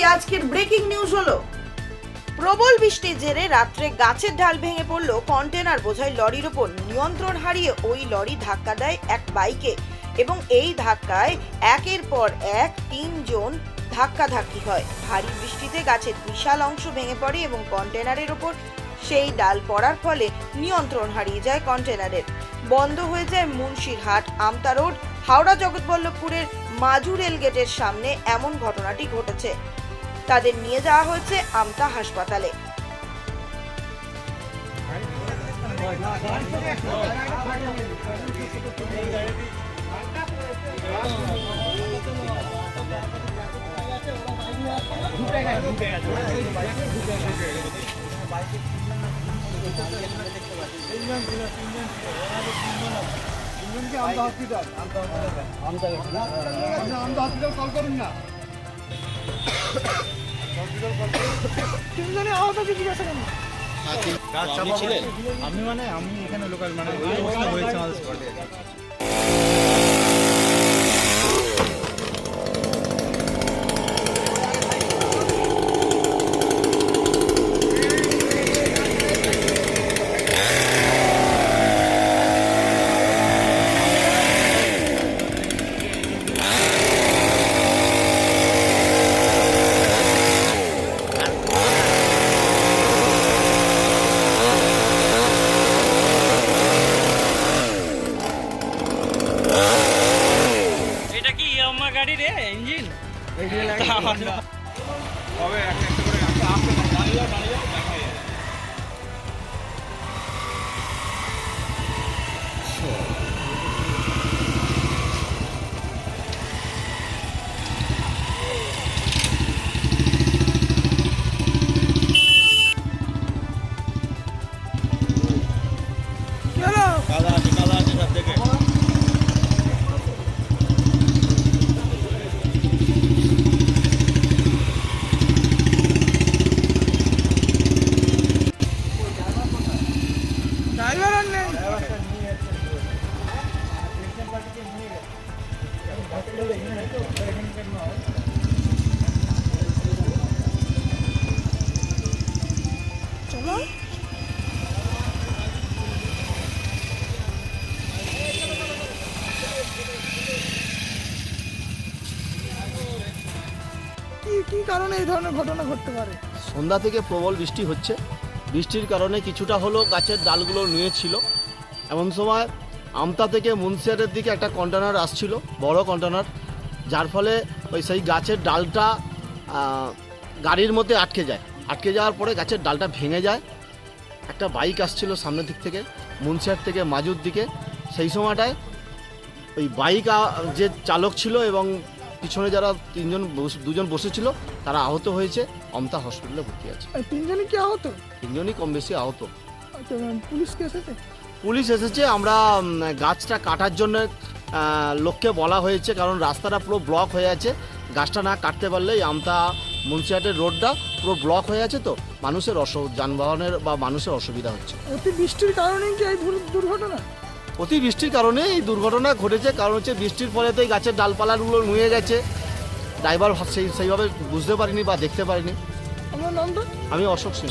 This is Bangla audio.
আজকের ব্রেকিং নিউজ হলো। প্রবল বৃষ্টির জেরে রাত্রে গাছের ঢাল ভেঙে পড়ল কন্টেনার বোঝাই লরির ওপর। নিয়ন্ত্রণ হারিয়ে ওই লরি ধাক্কা দেয় এক বাইকে এবং এই ধাক্কায় একের পর এক তিনজন ধাক্কাধাক্কি হয়। ভারী বৃষ্টিতে গাছের বিশাল অংশ ভেঙে পড়ে এবং কন্টেনারের ওপর সেই ডাল পড়ার ফলে নিয়ন্ত্রণ হারিয়ে যায় কন্টেনারের বন্ধ হয়ে যায় মুন্সিরহাট, আমতা রোড, হাওড়া, জগৎবল্লভপুরের মাজু রেলগেটের সামনে। এমন ঘটনাটি ঘটেছে। তাদের নিয়ে যাওয়া হয়েছে আমতা হাসপাতালে তিনজনকে Amta hospital Amta hospital call করুন না কেন আমি মানে আমি এখানে লোকাল মানে হয়েছে আমাদের গাড়ি রে ইঞ্জিন কাদা চলো কি কি কারণে এই ধরনের ঘটনা ঘটতে পারে? সন্ধ্যা থেকে প্রবল বৃষ্টি হচ্ছে। বৃষ্টির কারণে কিছুটা হলো গাছের ডালগুলো নুয়েছিল এমন সময় আমতা থেকে মুন্সিয়ারের দিকে একটা কন্টেনার আসছিল, বড় কন্টেনার যার ফলে ওই সেই গাছের ডালটা গাড়ির মধ্যে আটকে যায়। আটকে যাওয়ার পরে গাছের ডালটা ভেঙে যায়। একটা বাইক আসছিল সামনের দিক থেকে মুন্সিয়ার থেকে মাজুর দিকে। সেই সময়টায় ওই বাইক যে চালক ছিল এবং পিছনে যারা তিনজন বস- দুজন বসেছিল তারা আহত হয়েছে। অমতা হসপিটালে ভর্তি আছে। তিনজনই কি আহত? তিনজনই কম বেশি আহত। আচ্ছা, পুলিশ কি এসেছে? পুলিশ এসেছে আমরা গাছটা কাটার জন্য লোককে বলা হয়েছে কারণ রাস্তাটা পুরো ব্লক হয়ে আছে। গাছটা না কাটতে পারলে এই আমতা মুন্সিয়াটের রোডটা পুরো ব্লক হয়ে আছে তো মানুষের অস যানবাহনের বা মানুষের অসুবিধা হচ্ছে। অতি বৃষ্টির কারণে কি এই দুর- দুর্ঘটনা? অতি বৃষ্টির কারণে এই দুর্ঘটনা ঘটেছে কারণ হচ্ছে বৃষ্টির ফলে তো এই গাছের ডালপালাগুলো নুয়ে গেছে। ড্রাইভার সেই সেইভাবে বুঝতে পারিনি বা দেখতে পারিনি। আমার নামটা আমি অশোক সিং